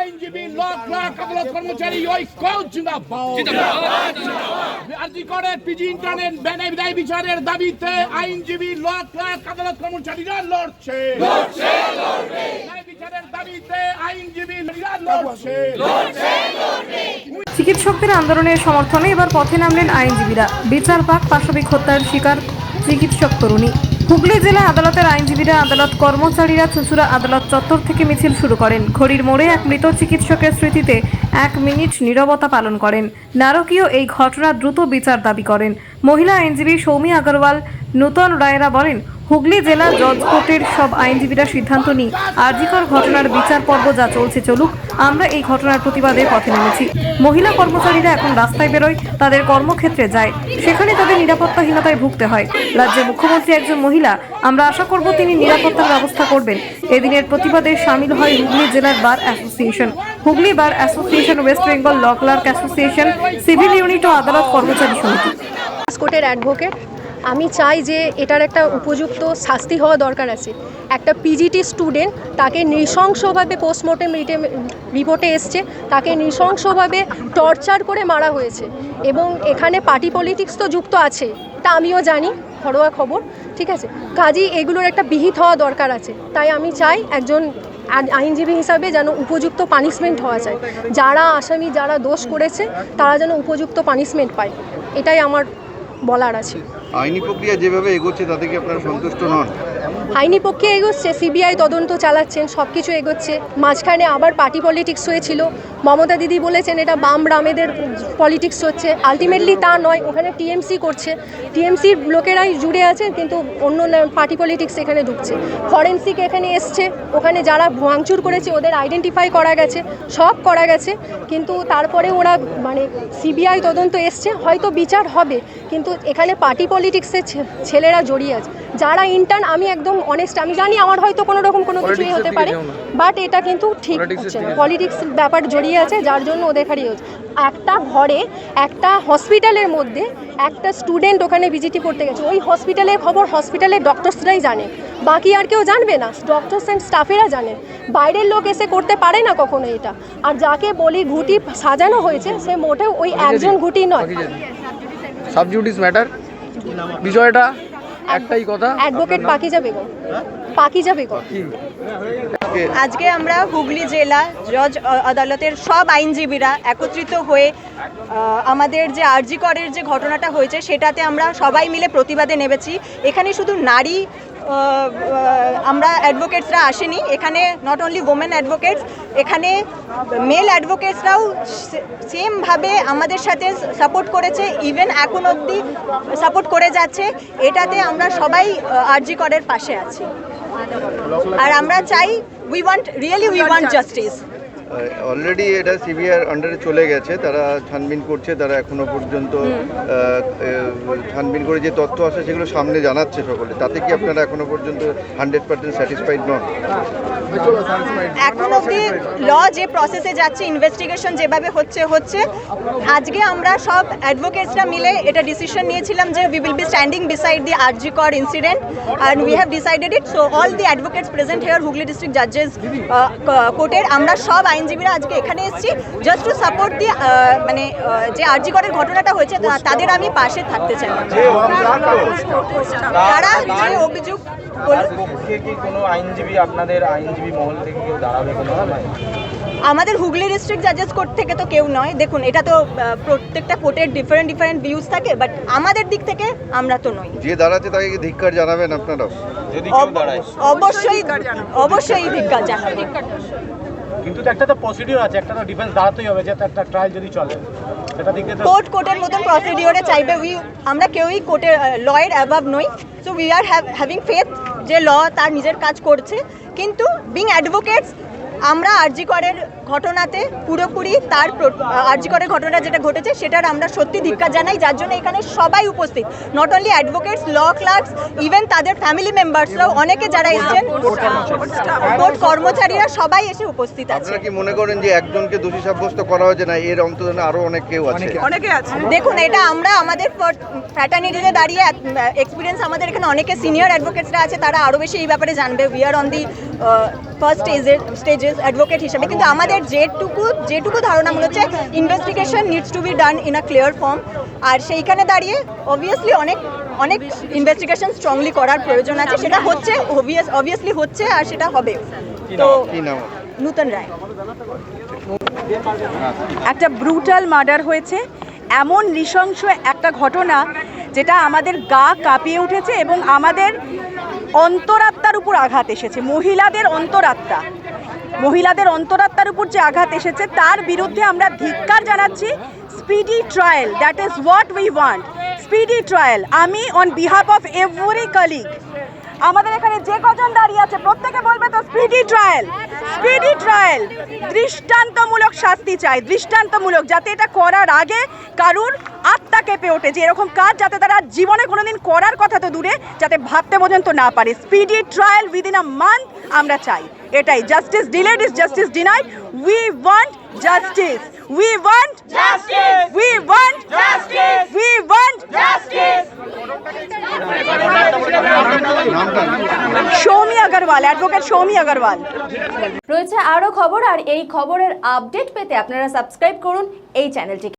আইনজীবী লাখ লাখ আদালত কর্মচারী ঐক্য জিন্দাবাদ। আরজি করে পিজি ইন্টারনেট বেনাই বিদায় বিচারের দাবিতে আইনজীবী লাখ লাখ আদালত কর্মচারীরা লড়ছে। বিচারের দাবিতে আইনজীবীরা লড়ছে। চিকিৎসকদের আন্দোলনের সমর্থনে এবার পথে নামলেন আইনজীবীরা। বিচার পাক পাশবিক হত্যার শিকার চিকিৎসক তরুণী। হুগলি জেলা আদালতের আইনজীবীরা আদালত কর্মচারীরা চুঁচুড়া আদালত চত্বর থেকে মিছিল শুরু করেন। ঘড়ির মোড়ে এক মৃত চিকিৎসকের স্মৃতিতে এক মিনিট নীরবতা পালন করেন। নারকীয় এই ঘটনা দ্রুত বিচার দাবি করেন। মহিলা আইনজীবী সৌমি আগরওয়াল, নূতন রায়রা বলেন হুগলি জেলা জজ কোর্টের সব আইনজীবীরা সিদ্ধান্ত নিই আরজিকর ঘটনার বিচার পর্ব যা চলছে চলুক, আমরা এই ঘটনার প্রতিবাদে পথে নেমেছি। মহিলা কর্মচারীরা এখন রাস্তায় বেরোয়, তাদের কর্মক্ষেত্রে যায়। সেখানে তাদের নিরাপত্তাহীনতায় ভুগতে হয়। রাজ্যের মুখ্যমন্ত্রী একজন মহিলা, আমরা আশা করব তিনি নিরাপত্তার ব্যবস্থা করবেন। এদিনের প্রতিবাদে সামিল হয় হুগলি জেলার bar association. Hooghly bar association, West Bengal law clerk association, civil unit ও আদালত কর্মচারী সমিতি। কোর্টের অ্যাডভোকেট আমি চাই যে এটার একটা উপযুক্ত শাস্তি হওয়া দরকার আছে। একটা পিজিটি স্টুডেন্ট তাকে নৃশংসভাবে পোস্টমর্টেম রিপোর্টে এসছে, তাকে নৃশংসভাবে টর্চার করে মারা হয়েছে এবং এখানে পার্টি পলিটিক্স তো যুক্ত আছে, তা আমিও জানি, ঘরোয়া খবর, ঠিক আছে? কাজেই এগুলোর একটা বিহিত হওয়া দরকার আছে। তাই আমি চাই একজন আইনজীবী হিসাবে যেন উপযুক্ত পানিশমেন্ট হওয়া যায়। যারা আসামি, যারা দোষ করেছে, তারা যেন উপযুক্ত পানিশমেন্ট পায়। এটাই আমার বলার আছে। আইনি প্রক্রিয়া যেভাবে এগোচ্ছে তাতে কি আপনারা সন্তুষ্ট নন? আইনি পক্ষে এগোচ্ছে সিবিআই তদন্ত চালাচ্ছেন সব কিছু এগোচ্ছে। মাঝখানে আবার পার্টি পলিটিক্স হয়েছিল। মমতা দিদি বলেছেন এটা বাম রামেদের পলিটিক্স হচ্ছে। আলটিমেটলি তা নয় ওখানে টিএমসি করছে। টিএমসির লোকেরাই জুড়ে আছে কিন্তু অন্য পার্টি পলিটিক্স এখানে ঢুকছে। ফরেন্সিক এখানে এসছে ওখানে যারা ভাঙচুর করেছে ওদের আইডেন্টিফাই করা গেছে সব করা গেছে। কিন্তু তারপরে ওরা মানে সিবিআই তদন্ত এসছে হয়তো বিচার হবে। কিন্তু এখানে পার্টি পলিটিক্সের ছেলেরা জড়িয়ে আছে। যারা ইন্টার্ন আমি একদম অনেস্ট আমি জানি আমার হয়তো কোনো রকম কোনো কিছুই হতে পারে বাট এটা কিন্তু ঠিক হচ্ছে না। পলিটিক্স ব্যাপার জড়িয়ে আছে যার জন্য ওদের খালি হচ্ছে। একটা ঘরে একটা হসপিটালের মধ্যে একটা স্টুডেন্ট ওখানে ভিজিটি করতে গেছে। ওই হসপিটালের খবর হসপিটালের ডক্টরসরাই জানে। বাকি আর কেউ জানবে না। ডক্টরস অ্যান্ড স্টাফেরা জানেন। বাইরের লোক এসে করতে পারে না কখনো এটা। আর যাকে বলি ঘুটি সাজানো হয়েছে সে মোটেও ওই একজন ঘুটি নয়। সাবজুডিস ম্যাটার বিষয়টা একটাই কথা। অ্যাডভোকেট পাকিজা বেগম। পাকিজা বেগম। আজকে আমরা হুগলি জেলা জজ আদালতের সব আইনজীবীরা একত্রিত হয়ে আমাদের যে আরজি করের যে ঘটনাটা হয়েছে সেটাতে আমরা সবাই মিলে প্রতিবাদে নেমেছি। এখানে শুধু নারী আমরা অ্যাডভোকেটসরা আসেনি। এখানে নট অনলি ওমেন অ্যাডভোকেটস এখানে মেল অ্যাডভোকেটসরাও সেমভাবে আমাদের সাথে সাপোর্ট করেছে ইভেন এখন অবধি সাপোর্ট করে যাচ্ছে। এটাতে আমরা সবাই আরজি করের পাশে আছি। আর আমরা চাই we want really we want justice already এটা সিবিআর আন্ডারে চলে গেছে তারা ছানবিন করছে তারা এখনও পর্যন্ত ছানবিন করে যে তথ্য আসে সেগুলো সামনে জানাচ্ছে সকলে। তাতে কি আপনারা এখনও পর্যন্ত হান্ড্রেড পার্সেন্ট স্যাটিসফাইড নন? এখন অব্দি ল যে প্রসেসে যাচ্ছে ইনভেস্টিগেশন যেভাবে হচ্ছে হচ্ছে। আজকে আমরা সব অ্যাডভোকেটসরা মিলে এটা ডিসিশন নিয়েছিলাম যে we will be standing beside the RG Kar incident and we have decided it so all the advocates present here Hooghly district জাজেস কোর্টের আমরা সব আইনজীবীরা আজকে এখানে এসেছি। জাস্ট টু সাপোর্ট দি মানে যে আরজি করের ঘটনাটা হয়েছে তাদের আমি পাশে থাকতে চাই। তারা যে অভিযোগ বলুন পক্ষে কি কোনো আইনজীবী আপনাদের আইনজীবী মহল থেকে কেউ দাঁড়াবে কোনো আমাদের হুগলি ডিস্ট্রিক্ট জাজেস কোর্ট থেকে তো কেউ নয়। দেখুন এটা তো প্রত্যেকটা কোর্টের ডিফারেন্ট ডিফারেন্ট ভিউজ থাকে বাট আমাদের দিক থেকে আমরা তো নই। যে দাঁড়াতে তাকে ধিক্কার জানাবেন আপনারা যদি কেউ অব- দাঁড়ায় অবশ্যই অবশ্যই ধিক্কার জানাবে। কিন্তু একটা তো প্রসিডিওর আছে, একটা তো ডিফেন্স দাঁড়াতেই হবে যে একটা ট্রায়াল যদি চলে। সেটা দিক কোর্ট কোর্টের মতন প্রসিডিওরে চাইবে। উই আমরা কেউই কোর্টের লয়ের অ্যাভাব নই। So we are having faith যে ল তার নিজের কাজ করছে। কিন্তু বিং অ্যাডভোকেটস আমরা আরজি করের ঘটনাতে পুরোপুরি তার আরজি করের ঘটনা যেটা ঘটেছে সেটার আমরা সত্যি ধিক্কার জানাই। যার জন্য এখানে সবাই উপস্থিত। Not only advocates law clerks even তাদের ফ্যামিলি মেম্বার্সরাও অনেকে যারা এসেছেন কোর্ট কর্মচারীরা সবাই এসে উপস্থিত আছে। কি মনে করেন যে একজনকে দোষী সাব্যস্ত করা হয়েছে? না এর অন্তত না আরও অনেক কেউ আছে। অনেকে আছে। দেখুন এটা আমরা আমাদের ফ্র্যাটার্নিটিতে দাঁড়িয়ে এক্সপিরিয়েন্স আমাদের এখানে অনেকে সিনিয়র অ্যাডভোকেটসরা আছে তারা আরও বেশি এই ব্যাপারে জানবে। We are on the first স্টেজের স্টেজেস অ্যাডভোকেট হিসেবে। কিন্তু আমাদের যেটুকু যেটুকু ধারণা মনে হচ্ছে investigation needs to be done in a clear form আর সেইখানে দাঁড়িয়ে অবভিয়াসলি অনেক অনেক ইনভেস্টিগেশন স্ট্রংলি করার প্রয়োজন আছে। সেটা হচ্ছে অবভিয়াস অবভিয়াসলি হচ্ছে আর সেটা হবে। তো নূতন রায়। একটা ব্রুটাল মার্ডার হয়েছে। এমন নৃশংস একটা ঘটনা যেটা আমাদের গা কাঁপিয়ে উঠেছে এবং আমাদের অন্তরাত্মার উপর আঘাত এসেছে। মহিলাদের অন্তরাত্মা। মহিলাদের অন্তরাত্মার উপর যে আঘাত এসেছে, তার বিরুদ্ধে আমরা ধিক্কার জানাচ্ছি। Speedy trial that is what we want speedy trial আমি on behalf of every colleague আমাদের এখানে যে কজন দাঁড়িয়ে আছে, প্রত্যেকে বলবে তো স্পিডি ট্রায়াল স্পিডি ট্রায়াল দৃষ্টান্তমূলক শাস্তি চাই, দৃষ্টান্তমূলক, যাতে এটা করার আগে কারুর আত্মা কেঁপে ওঠে, যে এরকম কাজ যাতে তারা জীবনে কোনোদিন করার কথা তো দূরে, যাতে ভাবতে পর্যন্ত না পারে। Speedy trial within a month আমরা চাই, এটাই। Justice delayed is justice denied we want justice we want justice. We want justice. We want justice. Soumi Agarwal advocate Soumi Agarwal রয়েছে আরও খবর আর এই খবরের আপডেট পেতে আপনারা সাবস্ক্রাইব করুন এই চ্যানেলটিকে